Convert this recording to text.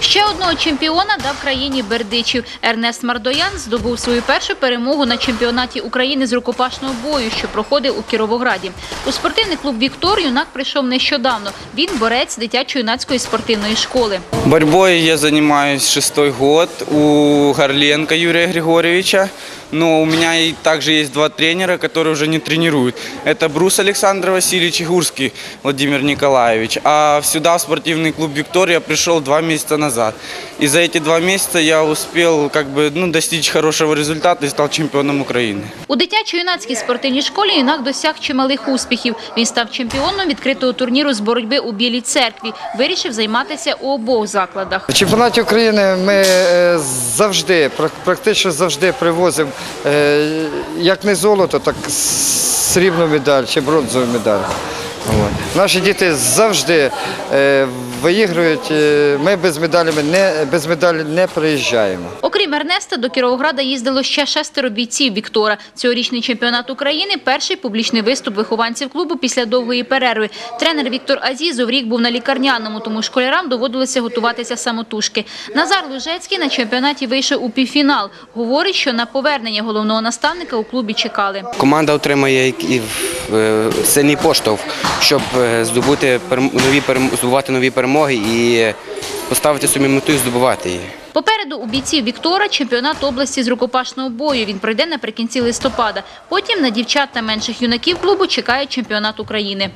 Ще одного чемпіона дав країні Бердичів. Ернест Мардоян здобув свою першу перемогу на чемпіонаті України з рукопашного бою, що проходив у Кіровограді. У спортивний клуб Віктор юнак прийшов нещодавно. Він борець дитячо-юнацької спортивної школи. Борьбой я занимаюсь шестой год у Горленко Юрия Григорьевича. Но у меня и также есть два тренера, которые уже не тренируют. Это Брус Александр Васильевич и Гурский Владимир Николаевич. А сюда, в спортивный клуб «Виктория», пришел два месяца назад. И за эти два месяца я успел как бы, ну, достичь хорошего результата и стал чемпионом Украины. У дитячо-юнацькій спортивній школі юнак досяг чималих успіхів. Він став чемпіоном відкритого турніру з боротьби у Білій церкві. Вирішив займатися у обох закладах. В чемпіонаті України ми е, завжди, пра- практично завжди привозимо е, як не золото, так срібну медаль чи бронзову медаль. От. Наші діти завжди е, виіграють. е, Ми без медалями не без медалі не приїжджаємо. Окрім Ернеста, до Кіровограда їздило ще шестеро бійців Віктора. Цьогорічний чемпіонат України – перший публічний виступ вихованців клубу після довгої перерви. Тренер Віктор Азізов рік був на лікарняному, тому школярам доводилося готуватися самотужки. Назар Лужецький на чемпіонаті вийшов у півфінал. Говорить, що на повернення головного наставника у клубі чекали. Команда отримає і, сильний поштовх, щоб е, здобути нові здобувати нові перемоги і поставити собі мету і здобувати її. Попереду у бійців Віктора чемпіонат області з рукопашного бою. Він пройде наприкінці листопада. Потім на дівчат та менших юнаків клубу чекає чемпіонат України.